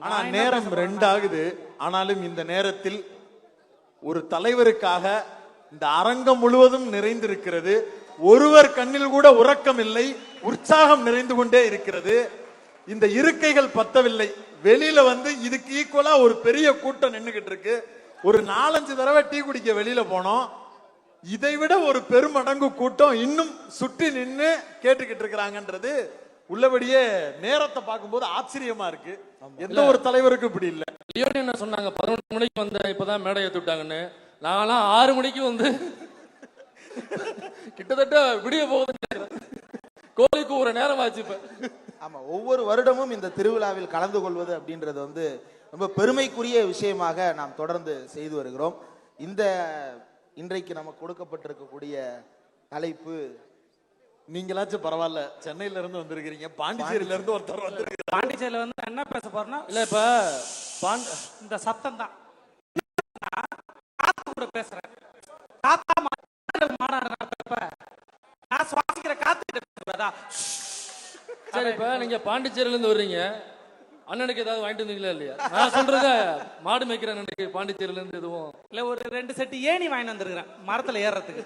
ஆனா நேரம் ரெண்டு ஆகுது ஆனாலும் இந்த நேரத்தில் ஒரு தலைவருக்காக இந்த அரங்கம் முழுவதும் நிறைந்திருக்கிறது. ஒருவர் கண்ணில் கூட உறக்கம் இல்லை உற்சாகம் நிறைந்து கொண்டே இருக்கிறது. இந்த இருக்கைகள் பத்தவில்லை. வெளியில வந்து இதுக்கு ஈக்குவலா ஒரு பெரிய கூட்டம் நின்னுகிட்டு இருக்கு. ஒரு நாலஞ்சு தடவை டீ குடிக்க வெளியில போனோம். இதை விட ஒரு பெருமடங்கு கூட்டம் இன்னும் சுற்றி நின்னு கேட்டுக்கிட்டு இருக்கிறாங்கன்றது உள்ளபடியே நேரத்தை பார்க்கும்போது ஆச்சரியமா இருக்கு. எந்த ஒரு தலைவருக்கும் இப்படி இல்ல. லியோனி என்ன சொன்னாங்க? பதினொன்று மணிக்கு வந்தேன் இப்பதான் மேடை ஏத்தி விட்டாங்கன்னு. நான்லாம் ஆறு மணிக்கு வந்து கிட்டத்தட்ட விடிய போகுது கோழிக்கு ஒரு நேரம் ஆச்சு இப்ப. ஆமா ஒவ்வொரு வருடமும் இந்த திருவிழாவில் கலந்து கொள்வது அப்படின்றது வந்து ரொம்ப பெருமைக்குரிய விஷயமாக நாம் தொடர்ந்து செய்து வருகிறோம். இந்த இன்றைக்கு நமக்கு கொடுக்கப்பட்டிருக்கக்கூடிய தலைப்பு நீங்களாச்சும் பரவாயில்ல. சென்னையில இருந்து வந்திருக்கிறீங்க. பாண்டிச்சேரியில இருந்து ஒருத்தர் வந்திருக்காரு பாண்டிச்சேரியில வந்து என்ன பேச போறேன்னா இல்ல இப்ப பாண்ட இந்த சத்தம் தான். காத்து கூட பேசுறேன். காத்தா நடத்துறப்ப நான் சுவாசிக்கிற காத்து பேசுறதா? சரி இப்ப நீங்க பாண்டிச்சேரியில இருந்து வர்றீங்க. அண்ணனுக்கு ஏதாவது வாங்கிட்டு வந்தீங்களா இல்லையா? நான் சொல்றத மாடு மேய்க்கிற அண்ணனுக்கு பாண்டிச்சேரியில இருந்து எதுவும் இல்ல ஒரு ரெண்டு செட்டு ஏணி வாங்கி வந்திருக்கிறேன். மரத்துல ஏறுறதுக்கு.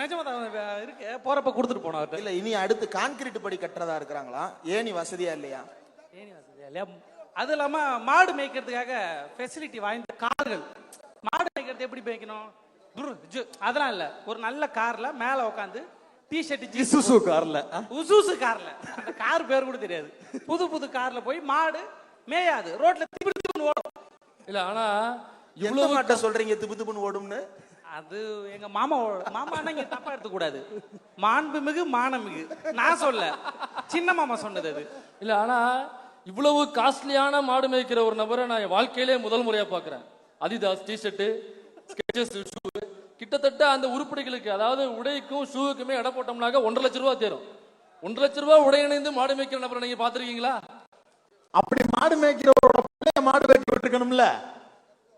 நிஜமா தான் இருக்கு போறப்ப கொடுத்துட்டு போனோம் இல்ல இனி அடுத்து கான்கிரீட் படி கட்டுறதா இருக்கிறாங்களா? ஏணி வசதியா இல்லையா? ஏணி வசதி இல்லையா? அது இல்லாம மாடு மேய்க்கிறதுக்காக ஃபெசிலிட்டி வாய்ந்த கார்கள். மாடு மேய்க்கிறது எப்படி மேய்க்கணும்? அதெல்லாம் இல்ல. ஒரு நல்ல கார்ல மேல உட்காந்து டி ஷர்ட் இசுசு கார்ல? உசூசு கார்ல. அந்த கார் பேர் கூட தெரியாது. புது புது கார்ல போய் மாடு மேயாது. ரோட்ல திபு திபுன்னு ஓடும். இல்ல ஆனா எந்த இவ்வளவு மாட்ட சொல்றீங்க திபு திபுன்னு ஓடும்னு? அது எங்க மாமா மாமா நீங்க தப்பா எடுத்துக்க கூடாது மாண்புமிகு மானமிகு நான் சொல்ல. சின்ன மாமா சொன்னது அது. இல்ல ஆனா இவ்வளவு காஸ்ட்லியான மாடு மேய்க்கிற ஒரு நபரை நான் என் வாழ்க்கையிலே முதல் முறையா பாக்குறேன் Adidas T shirt Skechers shoe கிட்டத்தட்ட அந்த உருப்படிகளுக்கு அதாவது உடைக்கும் ஷூவுக்குமே எடை போட்டோம்னாக்க ஒன்றரை லட்ச ரூபா தேரும். ஒன்றரை லட்ச ரூபா உடை இணைந்து மாடு மேய்க்கிற நபரை நீங்க பாத்திருக்கீங்களா அப்படி மாடு மேய்க்கிறவரோட மாடு மேய்க்க விட்டுருக்கணும்ல?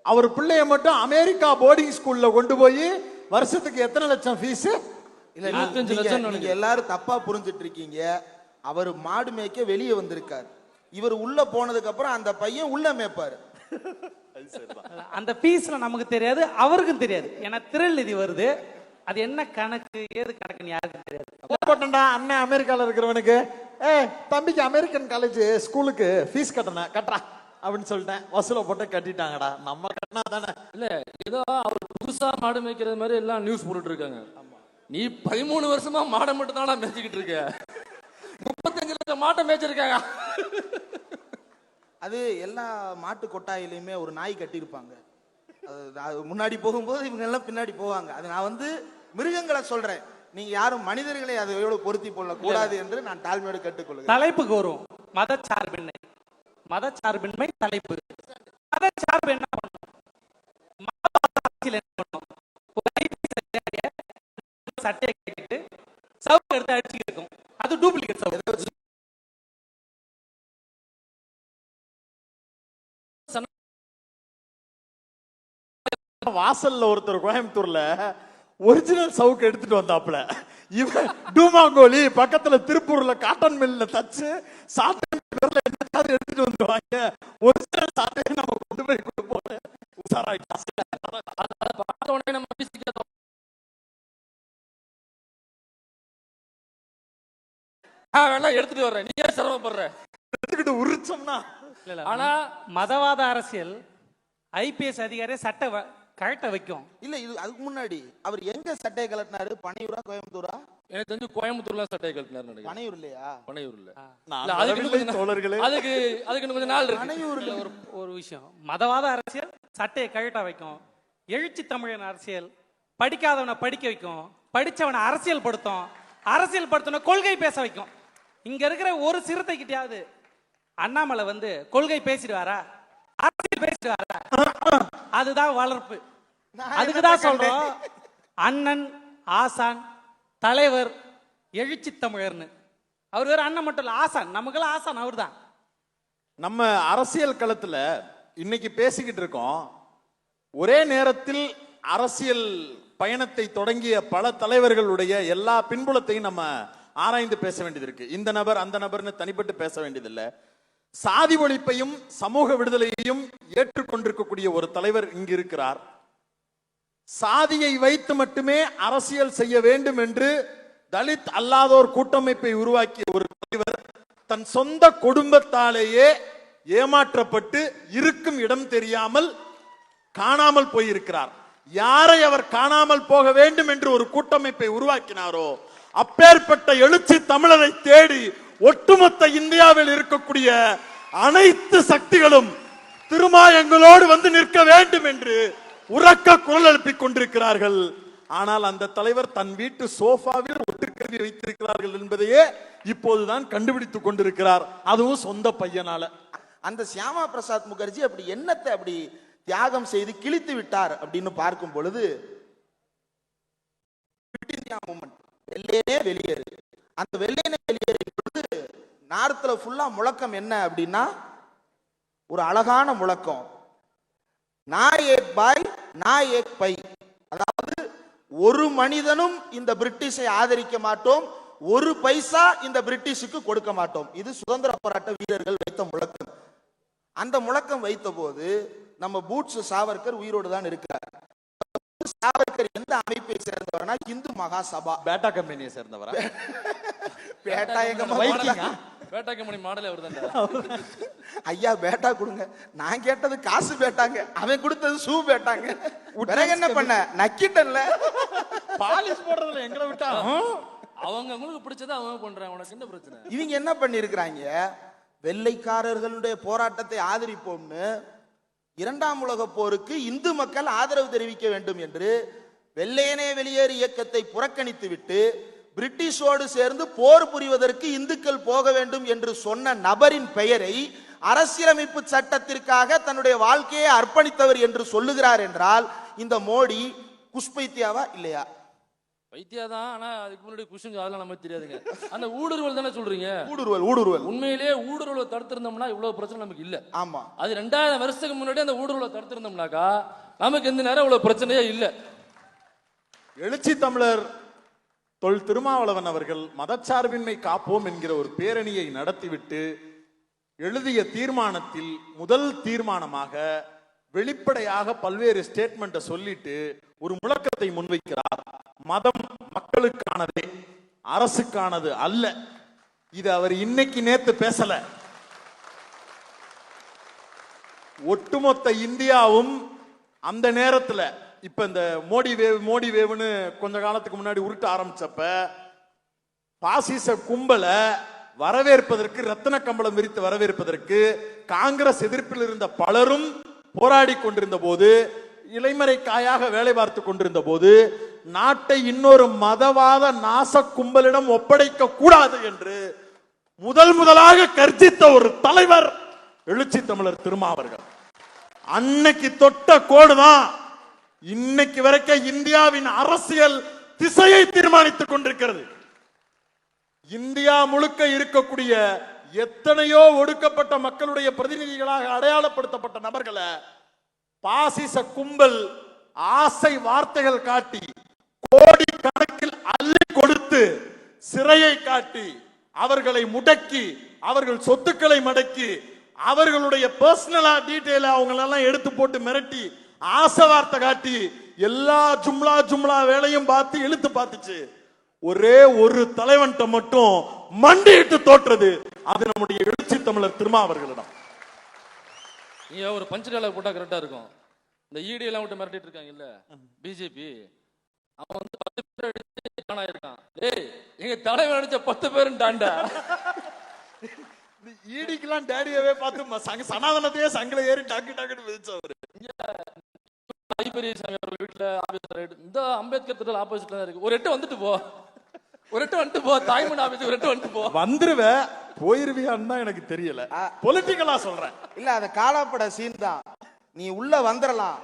அவர் பிள்ளைய மட்டும் அமெரிக்கா போர்டிங் ஸ்கூல்ல கொண்டு போய் வருஷத்துக்கு எத்தனை லட்சம் ஃபீஸ் இல்ல இருபத்தஞ்சு நீங்க- லட்சம் நீங்க. எல்லாரும் தப்பா புரிஞ்சிட்டு இருக்கீங்க அவர் மாடு மேய்க்க வெளியே வந்திருக்கார். இவர் உள்ள போனதுக்கு அப்புறம் அந்த பையன் உள்ள மேய்ப்பாரு. அந்த பீஸ்ல நமக்கு தெரியாது அவருக்கும் தெரியாது. ஏன்னா திரள் நிதி வருது. அது என்ன கணக்கு ஏது கணக்குன்னு யாருக்கும் தெரியாது. போட்டா அண்ணன் அமெரிக்கால இருக்கிறவனுக்கு. ஏ தம்பிக்கு அமெரிக்கன் காலேஜ் ஸ்கூலுக்கு ஃபீஸ் கட்டணும் கட்டுறா. அப்படின்னு சொல்லிட்டேன். வசூலை போட்டு கட்டிட்டாங்கடா. நம்ம கட்டினா தானே. இல்ல ஏதோ அவர் புதுசா மாடு மேய்க்கிறது மாதிரி எல்லாம் நியூஸ் போட்டுட்டு இருக்காங்க நீ பதிமூணு வருஷமா மாடை மட்டும் தானா மேய்ச்சிக்கிட்டு இருக்க. முப்பத்தஞ்சு லட்சம் மாட்டை மேய்ச்சிருக்காங்க. அது எல்லா மாட்டு கொட்டாயிலையுமே ஒரு நாய் கட்டியிருப்பாங்க. அது- அது முன்னாடி போகும்போது இவங்க எல்லாம் பின்னாடி போவாங்க. அது நான் வந்து மிருகங்களை சொல்றேன். நீங்க யாரும் மனிதர்களை அதை எவ்வளவு பொருத்தி கொள்ள கூடாது என்று நான் தாழ்மையோடு கேட்டுக்கொள்கிறேன். தலைப்புக்கு வரும் மதச்சார்பின்மை. மதச்சார்பின்மை தலைப்பு. மதச்சார்பு என்ன பண்ணும்? மதவாத என்ன சட்டையை கட்டிட்டு சவுக்கு எடுத்து அடிச்சுக்கிட்டு இருக்கும். அது டூப்ளிகேட் சவுக்கு. வாசல்ல ஒருத்தர் கோயம்புத்தூர்ல ஒரிஜினல் சவுக்கு எடுத்துட்டு வந்தாப்புல. இவன் டூமாங்கோலி பக்கத்துல திருப்பூர்ல காட்டன் மில்ல தச்சு சாட்டை என்னத்தாவது எடுத்துட்டு வந்துருவாங்க ஒரிஜினல் சாட்டையை நம்ம கொண்டு போய் கொடுப்போம் உஷாராயிட்டா அதை பார்த்த உடனே நம்ம பிசிக்க வேணா எடுத்துட்டு வர்றேன் நீ ஏன் சிரமப்படுற எடுத்துக்கிட்டு உரிச்சோம்னா ஆனா மதவாத அரசியல் ஐபிஎஸ் அதிகாரியை சட்டை கழட்ட வைக்கும். இல்ல இது அதுக்கு முன்னாடி. அவர் எங்க சட்டையை கலட்டினாரு பனையூரா கோயம்புத்தூரா? எனக்கு தெரிஞ்சு கோயம்புத்தூர்ல சட்டையை கட்டினார் நினைக்கிறேன். பனையூர் இல்லையா? பனையூர்ல. இல்ல, அதுக்கு இன்னும் கொஞ்ச தோழர்களே. நாள் அதுக்கு அதுக்கு இன்னும் கொஞ்ச நாள் இருக்கு. பனையூர்ல ஒரு ஒரு விஷயம். மதவாத அரசியல் சட்டையை கழட்ட வைக்கும். எழுச்சி தமிழன் அரசியல் படிக்காதவனை படிக்க வைக்கும். படிச்சவனை அரசியல் படுத்தும். அரசியல் படுத்தின கொள்கை பேச வைக்கும். இங்க இருக்கிற ஒரு சிறுத்தை கிட்டயாவது அண்ணாமலை வந்து கொள்கை பேசிடுவாரா? அரசியல் பேசிடுவாரா அதுதான் வளர்ப்பு. நான் அதுக்கு என்னத்த தான் சொல்றோம் அண்ணன் ஆசான் தலைவர் எழுச்சி தமிழர்னு. அவர் வேற அண்ணன் மட்டும் இல்ல ஆசான். நமக்கெல்லாம் ஆசான் அவர்தான். நம்ம அரசியல் களத்துல இன்னைக்கு பேசிக்கிட்டு இருக்கோம் ஒரே நேரத்தில் அரசியல் பயணத்தை தொடங்கிய பல தலைவர்களுடைய எல்லா பின்புலத்தையும் நம்ம ஆராய்ந்து பேச வேண்டியது இருக்கு. இந்த நபர் அந்த நபர்னு தனிப்பட்டு பேச வேண்டியதில்லை. சாதி ஒழிப்பையும் சமூக விடுதலையையும் ஏற்றுக்கொண்டிருக்கக்கூடிய ஒரு தலைவர் இங்கு இருக்கிறார். சாதியை வைத்து மட்டுமே அரசியல் செய்ய வேண்டும் என்று தலித் அல்லாதோர் கூட்டமைப்பை உருவாக்கிய ஒரு தலைவர் தன் சொந்த குடும்பத்தாலேயே ஏமாற்றப்பட்டு இருக்கும் இடம் தெரியாமல் காணாமல் போயிருக்கிறார். யாரை அவர் காணாமல் போக வேண்டும் என்று ஒரு கூட்டமைப்பை உருவாக்கினாரோ அப்பேற்பட்ட எழுச்சி தமிழரை தேடி ஒட்டுமொத்த இந்தியாவில் இருக்கக்கூடிய அனைத்து சக்திகளும் திருமாயங்களோடு வந்து நிற்க வேண்டும் என்று உறக்க குரல் எழுப்பிக் கொண்டிருக்கிறார்கள். ஆனால் அந்த தலைவர் தன் வீட்டு சோஃபாவில் ஒட்டுக்கருவி வைத்திருக்கிறார்கள் என்பதையே இப்போதுதான் கண்டுபிடித்துக் கொண்டிருக்கிறார். அதுவும் சொந்த பையனால. அந்த சியாமா பிரசாத் முகர்ஜி அப்படி என்னத்தை அப்படி தியாகம் செய்து கிழித்து விட்டார் அப்படின்னு பார்க்கும் பொழுது வெளியேறு. அந்த வெள்ளையனே வெளியேறு பொழுது நார்த்ல ஃபுல்லா முழக்கம் என்ன அப்படின்னா ஒரு அழகான முழக்கம். நான் ஏக் பாய் நான் ஏக் பை. அதாவது ஒரு மனிதனும் இந்த பிரிட்டிஷை ஆதரிக்க மாட்டோம் ஒரு பைசா இந்த பிரிட்டிஷுக்கு கொடுக்க மாட்டோம். இது சுதந்திர போராட்ட வீரர்கள் வைத்த முழக்கம். அந்த முழக்கம் வைத்த போது நம்ம பூட்ஸ் சாவர்கர் உயிரோடு தான் இருக்கிறார். சாவர்கர் எந்த அமைப்பை சேர்ந்தவர்னா இந்து மகா சபா பேட்டா கம்பெனியை சேர்ந்தவரா? பேட்டா எங்க? பேட்டா கம்பெனி மாடலே ஐயா பேட்டா கொடுங்க. நான் கேட்டது காசு பேட்டாங்க அவன் கொடுத்தது ஷூ பேட்டாங்க. பிறகு என்ன பண்ண? நக்கிட்டன்ல. பாலிஷ் போடுறதுல எங்களை விட்டா? அவங்க அவங்களுக்கு பிடிச்சதை அவங்க பண்றாங்க உனக்கு என்ன பிரச்சனை? இவங்க என்ன பண்ணிருக்கிறாங்க? வெள்ளைக்காரர்களுடைய போராட்டத்தை ஆதரிப்போம்னு இரண்டாம் உலக போருக்கு இந்து மக்கள் ஆதரவு தெரிவிக்க வேண்டும் என்று வெள்ளையனே வெளியேறு இயக்கத்தை புறக்கணித்து விட்டு பிரிட்டிஷோடு சேர்ந்து போர் புரிவதற்கு இந்துக்கள் போக வேண்டும் என்று சொன்ன நபரின் பெயரை அரசியலமைப்பு சட்டத்திற்காக தன்னுடைய வாழ்க்கையை அர்ப்பணித்தவர் என்று சொல்லுகிறார் என்றால் இந்த மோடி குஷ்பைத்தியாவா இல்லையா? வைத்தியா தான் ஆனா அதுக்கு முன்னாடி குஷுங்க அதெல்லாம் நமக்கு தெரியாதுங்க. அந்த ஊடுருவல் தானே சொல்றீங்க? ஊடுருவல் ஊடுருவல். உண்மையிலேயே ஊடுருவலை தடுத்திருந்தோம்னா இவ்வளவு பிரச்சனை நமக்கு இல்ல. ஆமா. அது ரெண்டாயிரம் வருஷத்துக்கு முன்னாடி அந்த ஊடுருவலை தடுத்திருந்தோம்னாக்கா நமக்கு இந்த நேரம் இவ்வளவு பிரச்சனையே இல்ல. எழுச்சி தமிழர் தொல் திருமாவளவன் அவர்கள் மதச்சார்பின்மை காப்போம் என்கிற ஒரு பேரணியை நடத்திவிட்டு எழுதிய தீர்மானத்தில் முதல் தீர்மானமாக வெளிப்படையாக பல்வேறு ஸ்டேட்மெண்ட்டை சொல்லிட்டு ஒரு முழக்கத்தை முன்வைக்கிறார். மதம் மக்களுக்கானதே அரசுக்கானது அல்ல. இது அவர் இன்னைக்கு நேத்து பேசல. ஒட்டுமொத்த இந்தியாவும் அந்த நேரத்தில் இப்ப இந்த மோடி வேவ் மோடி வேவ்னு கொஞ்ச காலத்துக்கு முன்னாடி உருட்ட ஆரம்பிச்சப்ப பாசிச கும்பலை வரவேற்பதற்கு ரத்தின கம்பளம் விரித்து வரவேற்பதற்கு காங்கிரஸ் எதிர்ப்பில் இருந்த பலரும் போராடி கொண்டிருந்த போது இலைமறை காயாக வேலை பார்த்து கொண்டிருந்த போது நாட்டை இன்னொரு மதவாத நாச கும்பலிடம் ஒப்படைக்க கூடாது என்று முதல் முதலாக கர்ஜித்த ஒரு தலைவர் எழுச்சி தமிழர் திருமாவர்கள். அன்னைக்கு தொட்ட கோடுதான் இன்னைக்கு வரைக்கும் இந்தியாவின் அரசியல் திசையை தீர்மானித்துக் கொண்டிருக்கிறது. இந்தியா முழுக்க இருக்கக்கூடிய எத்தனையோ ஒடுக்கப்பட்ட மக்களுடைய பிரதிநிதிகளாக அடையாளப்படுத்தப்பட்ட நபர்களை பாசிச கும்பல் ஆசை வார்த்தைகள் காட்டி கோடி கணக்கில் அள்ளி கொடுத்து சிறையை காட்டி அவர்களை முடக்கி அவர்கள் சொத்துக்களை மடக்கி அவர்களுடைய பர்சனலா டீட்டெயில அவங்களெல்லாம் எடுத்து போட்டு மிரட்டி ஆசை வார்த்தை காட்டி எல்லா ஜும்லா ஜும்லா வேலையும் பார்த்து இழுத்து பார்த்துச்சு. ஒரே ஒரு தலைவன்ட்ட மட்டும் மண்டியிட்டு தோற்றது. அது நம்முடைய எழுச்சி தமிழர் திருமாவர்களிடம். நீங்க ஒரு பஞ்சு போட்டா கரெக்டா இருக்கும். இந்த இடி எல்லாம் விட்டு மிரட்டிட்டு இருக்காங்க இல்ல பிஜேபி அவன் வந்து பத்து பேர் அடிச்சு காணா இருக்கான் ஏய் எங்க தலைவர் அடிச்ச பத்து பேரும் தாண்டா ஈடிக்கெல்லாம் டேடியவே பார்த்து சனாதனத்தையே சங்கில ஏறி டக்கு டக்குன்னு விதிச்சவர் ஐபெரிய சாமி அவர் வீட்டுல ஆபீஸ் ரைடு இந்த அம்பேத்கர் திட்டல் ஆப்போசிட்ல தான் இருக்கு. ஒரு எட்டு வந்துட்டு போ. ஒரு எட்டு வந்துட்டு போ. தாய்மன் ஆபீஸ் ஒரு எட்டு வந்துட்டு போ. வந்துருவ போயிருவியான்னு தான் எனக்கு தெரியல. பொலிட்டிக்கலா சொல்றேன். இல்ல அந்த காலாப்பட சீன் தான். நீ உள்ள வந்துடலாம்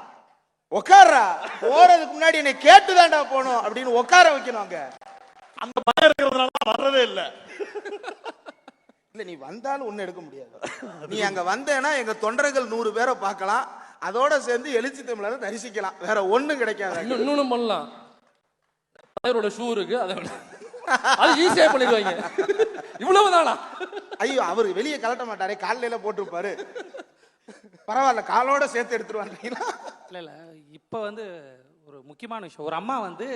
உட்கார்றா போறதுக்கு முன்னாடி என்னை கேட்டுதான்டா போகணும் அப்படின்னு உட்கார வைக்கணும் அங்க. அந்த பயம் இருக்கிறதுனால வர்றதே இல்ல. இல்ல நீ வந்தாலும் ஒண்ணு எடுக்க முடியாது. நீ அங்க வந்தேன்னா எங்க தொண்டர்கள் நூறு பேரை பார்க்கலாம். அதோட சேர்ந்து எழுச்சி தமிழரை தரிசிக்கலாம். வேற ஒண்ணும் கிடைக்காது. இன்னும் இன்னொன்னு பண்ணலாம். தலைவரோட ஷூ இருக்கு அதை அது ஈஸியா பண்ணிடுவாங்க. இவ்வளவு தானா ஐயோ அவர் வெளியே கலட்ட மாட்டாரே காலையில போட்டிருப்பாரு. பரவாயில்ல காலோட சேர்த்து எடுத்துருவாங்களா இல்ல இல்ல. இப்ப வந்து ஒரு முக்கியமான விஷயம். ஒரு அம்மா வந்து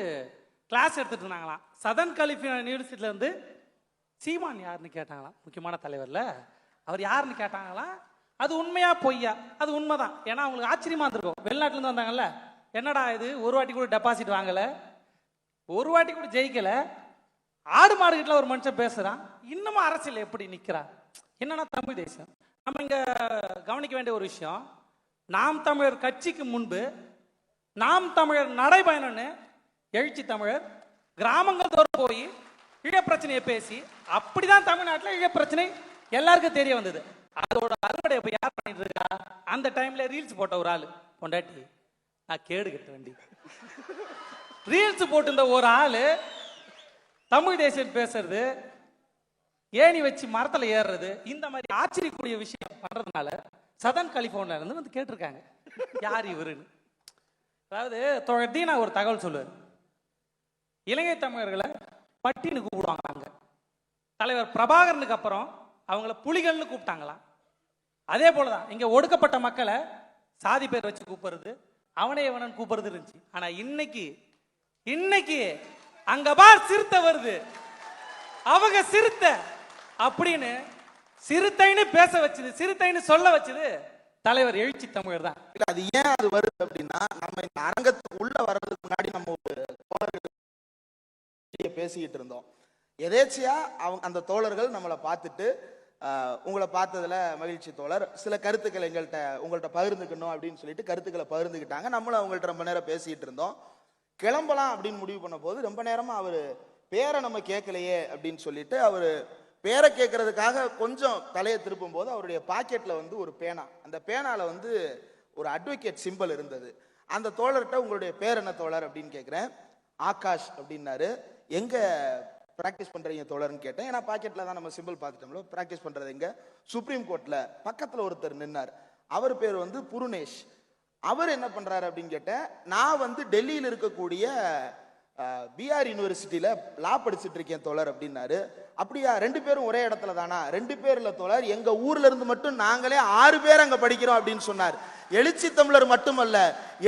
கிளாஸ் எடுத்துட்டு இருந்தாங்களாம். சதன் கலிஃபியா யூனிவர்சிட்டில இருந்து சீமான் யாருன்னு கேட்டாங்களாம் முக்கியமான தலைவர்ல. அவர் யாருன்னு கேட்டாங்களாம்? அது உண்மையா பொய்யா? அது உண்மைதான். ஏன்னா அவங்களுக்கு ஆச்சரியமா இருந்திருக்கும். வெளிநாட்டுல இருந்து வந்தாங்கல்ல? என்னடா இது? ஒரு வாட்டி கூட டெபாசிட் வாங்கல. ஒரு வாட்டி கூட ஜெயிக்கல. ஆடு மாடுகிட்ட ஒரு மனுஷன் பேசுறான். இன்னமும் அரசியல் எப்படி நிற்கிறான் என்னன்னா தமிழ் தேசம். நம்ம இங்க கவனிக்க வேண்டிய ஒரு விஷயம். நாம் தமிழர் கட்சிக்கு முன்பு நாம் தமிழர் நடைபயணம்னு எழுச்சி தமிழர் கிராமங்கள் தோறும் போய் ஈழ பேசி அப்படிதான் தமிழ்நாட்டில் ஈழ எல்லாருக்கும் தெரிய வந்தது. அதோட அறுவடை இப்போ யார் பண்ணிட்டு இருக்கா அந்த டைம்ல ரீல்ஸ் போட்ட ஒரு ஆள். பொண்டாட்டி நான் கேடு கட்ட வேண்டி. ரீல்ஸ் போட்டிருந்த ஒரு ஆள் தமிழ் தேசியம் பேசுறது ஏணி வச்சு மரத்தில் ஏறுறது இந்த மாதிரி ஆச்சரியக்கூடிய விஷயம் பண்ணுறதுனால சதன் கலிபோர்னியா இருந்து வந்து கேட்டிருக்காங்க. யார் இவருன்னு. அதாவது தொடர்த்தி நான் ஒரு தகவல் சொல்லுவார். இலங்கை தமிழர்களை பட்டின்னு கூப்பிடுவாங்க அங்கே. தலைவர் பிரபாகரனுக்கு அப்புறம் அவங்கள புலிகள்னு கூப்பிட்டாங்களாம். அதே போலதான் இங்க ஒடுக்கப்பட்ட மக்களை சாதி பேர் வச்சு கூப்பிடுறது அவனே இவனன் கூப்பிடுறது இருந்துச்சு. ஆனா இன்னைக்கு இன்னைக்கு அங்க பார் சிறுத்தை வருது. அவங்க சிறுத்தை. அப்படின்னு சிறுத்தைன்னு பேச வச்சது சிறுத்தைன்னு சொல்ல வச்சது தலைவர் எழுச்சி தமிழர் தான். இல்ல அது ஏன் அது வருது அப்படின்னா நம்ம இந்த அரங்கத்துக்கு உள்ள வர்றதுக்கு முன்னாடி நம்ம ஒரு தோழர்கள் பேசிக்கிட்டு இருந்தோம். எதேச்சியா அவங்க அந்த தோழர்கள் நம்மளை பார்த்துட்டு உங்களை பார்த்ததில் மகிழ்ச்சி தோழர். சில கருத்துக்கள் எங்கள்கிட்ட உங்கள்கிட்ட பகிர்ந்துக்கணும் அப்படின்னு சொல்லிட்டு கருத்துக்களை பகிர்ந்துக்கிட்டாங்க. நம்மளும் அவங்கள்ட்ட ரொம்ப நேரம் பேசிகிட்டு இருந்தோம். கிளம்பலாம் அப்படின்னு முடிவு பண்ண போது ரொம்ப நேரமாக அவர் பேரை நம்ம கேட்கலையே அப்படின்னு சொல்லிட்டு அவர் பேரை கேட்கறதுக்காக கொஞ்சம் தலையை திருப்பும் போது அவருடைய பாக்கெட்டில் வந்து ஒரு பேனா. அந்த பேனாவில் வந்து ஒரு அட்வொகேட் சிம்பல் இருந்தது. அந்த தோழர்கிட்ட உங்களுடைய பேர் என்ன தோழர் அப்படின்னு கேட்குறேன் ஆகாஷ் அப்படின்னாரு. எங்கள் ப்ராக்டிஸ் பண்ணுறீங்க தோழர்னு கேட்டேன். ஏன்னா பாக்கெட்டில் தான் நம்ம சிம்பிள் பார்த்துட்டோம்ல. ப்ராக்டிஸ் பண்ணுறது இங்கே சுப்ரீம் கோர்ட்டில் பக்கத்தில் ஒருத்தர் நின்னார். அவர் பேர் வந்து புருனேஷ் அவர் என்ன பண்ணுறாரு அப்படின்னு கேட்டேன். நான் வந்து டெல்லியில் இருக்கக்கூடிய பிஆர் யூனிவர்சிட்டியில் லா படிச்சுட்டு இருக்கேன் தோழர் அப்படின்னாரு. அப்படியா ரெண்டு பேரும் ஒரே இடத்துல தானா? ரெண்டு பேர் இல்ல தோழர். எங்கள் ஊர்ல இருந்து மட்டும் நாங்களே ஆறு பேர் அங்கே படிக்கிறோம் அப்படின்னு சொன்னார். எழுச்சி தமிழர் மட்டுமல்ல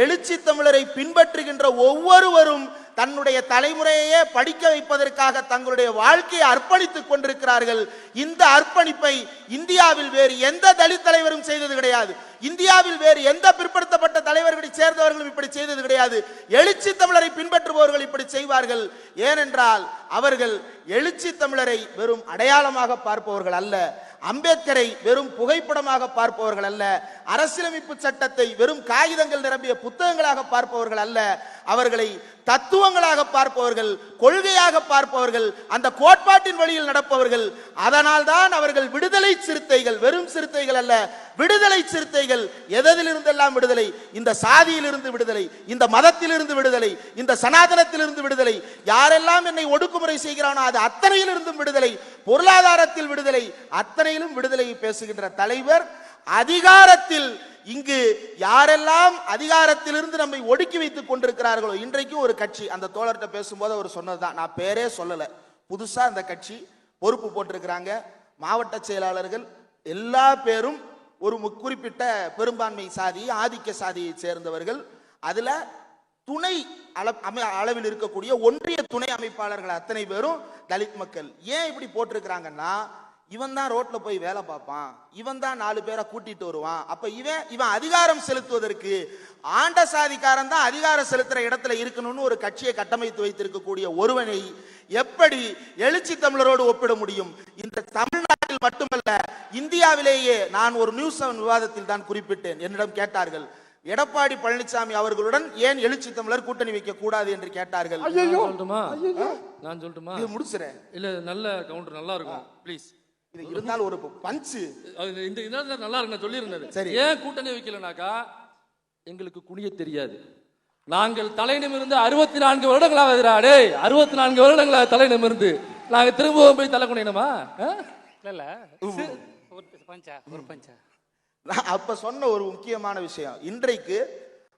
எழுச்சி தமிழரை பின்பற்றுகின்ற ஒவ்வொருவரும் தன்னுடைய தலைமுறையையே படிக்க வைப்பதற்காக தங்களுடைய வாழ்க்கையை அர்ப்பணித்துக் கொண்டிருக்கிறார்கள். இந்த அர்ப்பணிப்பை இந்தியாவில் வேறு எந்த தலித் தலைவரும் செய்தது கிடையாது. இந்தியாவில் வேறு எந்த பிற்படுத்தப்பட்ட தலைவர்களை சேர்ந்தவர்களும் இப்படி செய்தது கிடையாது. எழுச்சி தமிழரை பின்பற்றுபவர்கள் இப்படி செய்வார்கள். ஏனென்றால் அவர்கள் எழுச்சி தமிழரை வெறும் அடையாளமாக பார்ப்பவர்கள் அல்ல. அம்பேத்கரை வெறும் புகைப்படமாக பார்ப்பவர்கள் அல்ல. அரசியலமைப்பு சட்டத்தை வெறும் காகிதங்கள் நிரம்பிய புத்தகங்களாக பார்ப்பவர்கள் அல்ல. அவர்களை தத்துவங்களாக பார்ப்பவர்கள் கொள்கையாக பார்ப்பவர்கள் அந்த கோட்பாட்டின் வழியில் நடப்பவர்கள் அதனால் தான் அவர்கள் விடுதலை சிறுத்தைகள் வெறும் சிறுத்தைகள் அல்ல விடுதலை சிறுத்தைகள். எதிலிருந்தெல்லாம் விடுதலை? இந்த சாதியிலிருந்து விடுதலை இந்த மதத்திலிருந்து விடுதலை இந்த சனாதனத்திலிருந்து விடுதலை. யாரெல்லாம் என்னை ஒடுக்குமுறை செய்கிறானோ அது அத்தனையிலிருந்தும் விடுதலை. பொருளாதாரத்தில் விடுதலை அத்தனையிலும் விடுதலை பேசுகின்ற தலைவர் அதிகாரத்தில் இங்கு யாரெல்லாம் அதிகாரத்திலிருந்து நம்மை ஒடுக்கி வைத்துக் கொண்டிருக்கிறார்களோ இன்றைக்கும் ஒரு கட்சி அந்த தோழர்கிட்ட பேசும்போது அவர் சொன்னதுதான். நான் பேரே சொல்லலை. புதுசா அந்த கட்சி பொறுப்பு போட்டிருக்கிறாங்க. மாவட்ட செயலாளர்கள் எல்லா பேரும் ஒரு குறிப்பிட்ட பெரும்பான்மை சாதி ஆதிக்க சாதியை சேர்ந்தவர்கள். அதுல துணை அள- அமை- அளவில் இருக்கக்கூடிய ஒன்றிய துணை அமைப்பாளர்கள் அத்தனை பேரும் தலித் மக்கள். ஏன் இப்படி போட்டிருக்கிறாங்கன்னா இவன் தான் ரோட்ல போய் வேலை பார்ப்பான். இவன் தான் நாலு பேரை கூட்டிட்டு வருவான். அப்ப இவன் இவன் அதிகாரம் செலுத்துவதற்கு ஆண்ட சாதிக்காரன் தான் அதிகாரம் செலுத்துற இடத்துல இருக்கணும்னு ஒரு கட்சியை கட்டமைத்து வைத்திருக்கக்கூடிய ஒருவனை எப்படி எழுச்சி தமிழரோடு ஒப்பிட முடியும்? இந்த தமிழ்நாட்டில் மட்டுமல்ல இந்தியாவிலேயே நான் ஒரு நியூஸ் செவன் விவாதத்தில் தான் குறிப்பிட்டேன். என்னிடம் கேட்டார்கள் எடப்பாடி பழனிசாமி அவர்களுடன் ஏன் எழுச்சி தமிழர் கூட்டணி வைக்க கூடாது? என்று கேட்டார்கள். நான் சொல்லட்டுமா? நான் சொல்லட்டுமா? இது முடிச்சுறேன். இல்ல நல்ல கவுண்டர் நல்லா இருக்கும். ப்ளீஸ் இது இருந்தால் ஒரு பஞ்சு. அது இந்த இந்த நல்லா இருக்கு சொல்லியிருந்தது சரி. ஏன் கூட்டணி வைக்கலனாக்கா எங்களுக்கு குனிய தெரியாது. நாங்கள் தலை நிமிர்ந்து அறுபத்தி நான்கு வருடங்களாக டேய் அறுபத்தி நான்கு வருடங்களாக தலை நிமிர்ந்து நாங்க திரும்பவும் போய் தலை குனியணுமா? ஆ? இல்ல ஒரு பஞ்சா ஒரு பஞ்சா. நான் அப்ப சொன்ன ஒரு முக்கியமான விஷயம் இன்றைக்கு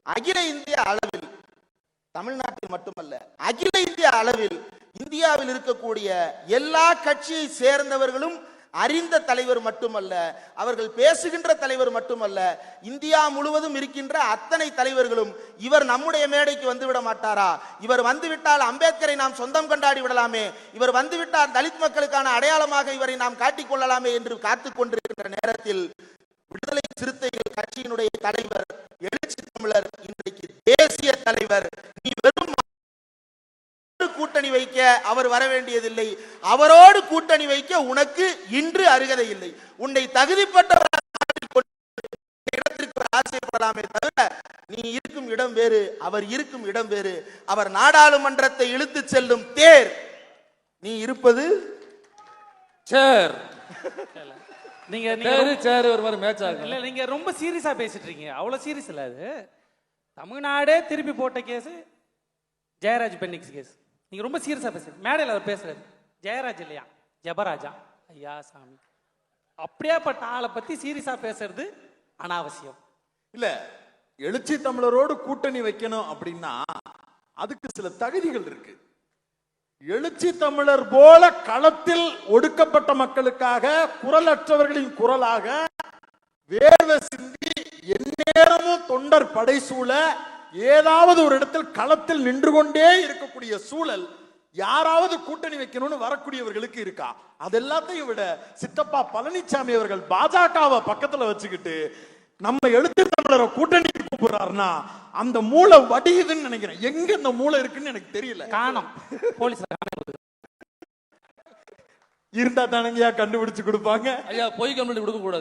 அகில இந்திய அளவில் தமிழ்நாட்டில் மட்டுமல்ல அகில இந்திய அளவில் இந்தியாவில் இருக்கக்கூடிய எல்லா கட்சியை சேர்ந்தவர்களும் அறிந்த தலைவர் மட்டுமல்ல அவர்கள் பேசுகின்ற தலைவர் மட்டுமல்ல இந்தியா முழுவதும் இருக்கின்ற அத்தனை தலைவர்களும் இவர் நம்முடைய மேடைக்கு வந்துவிட மாட்டாரா? இவர் வந்துவிட்டால் அம்பேத்கரை நாம் சொந்தம் கொண்டாடி விடலாமே? இவர் வந்துவிட்டால் தலித் மக்களுக்கான அடையாளமாக இவரை நாம் காட்டிக்கொள்ளலாமே என்று காத்துக் கொண்டிருக்கின்ற நேரத்தில் விடுதலை சிறுத்தைகள் கட்சியினுடைய தலைவர் எழுச்சி தமிழர் இன்றைக்கு தேசிய தலைவர் நீ வெறும் கூட்டணி வைக்க அவர் வர வேண்டியதில்லை. அவரோடு கூட்டணி வைக்க உனக்கு இன்று அருகதை இல்லை. உன்னை தகுதிப்பட்டவராக இடத்திற்கு ஆசைப்படலாமே தவிர நீ இருக்கும் இடம் வேறு அவர் இருக்கும் இடம் வேறு. அவர் நாடாளுமன்றத்தை இழுத்துச் செல்லும் தேர். நீ இருப்பது? சேர். நீங்க நீங்க சேரு சேர் ஒரு மாதிரி மேட்ச் ஆகும். இல்ல நீங்க ரொம்ப சீரியஸா பேசிட்டு இருக்கீங்க. அவ்வளவு சீரியஸ் இல்ல அது. தமிழ்நாடே திருப்பி போட்ட கேஸ் ஜெயராஜ் பென்னிக்ஸ் கேஸ் நீங்க ரொம்ப சீரியஸா பேசுறீங்க. மேடையில் அவர் பேசுறாரு. ஜெயராஜ் இல்லையா? ஜெபராஜா. ஐயா சாமி. அப்படியேப்பட்ட ஆளை பத்தி சீரியஸா பேசுறது அனாவசியம். இல்ல எழுச்சி தமிழரோடு கூட்டணி வைக்கணும் அப்படின்னா அதுக்கு சில தகுதிகள் இருக்கு. எழுச்சி தமிழர் போல களத்தில் ஒடுக்கப்பட்ட மக்களுக்காக குரலற்றவர்களின் குரலாக வேர்வை சிந்தி எந்நேரமும் தொண்டர் படைசூழ ஏதாவது ஒரு இடத்தில் களத்தில் நின்று கொண்டே இருக்கக்கூடிய சூழல் யாராவது கூட்டணி வைக்கணும்னு வரக்கூடியவர்களுக்கு இருக்கா? அது எல்லாத்தையும் விட சித்தப்பா பழனிசாமி அவர்கள் பாஜகவை பக்கத்துல வச்சுக்கிட்டு நம்ம எழுத்து தமிழரை கூட்டணி கூப்பிடுறாருன்னா அந்த மூளை வடியுதுன்னு நினைக்கிறேன். எங்க இந்த மூளை இருக்குன்னு எனக்கு தெரியல. காணோம். போலீஸ் இருந்தா தானங்கயா கண்டுபிடிச்சு கொடுப்பாங்க. ஐயா பொய் கம்ப்ளைண்ட் கொடுக்க கூடாது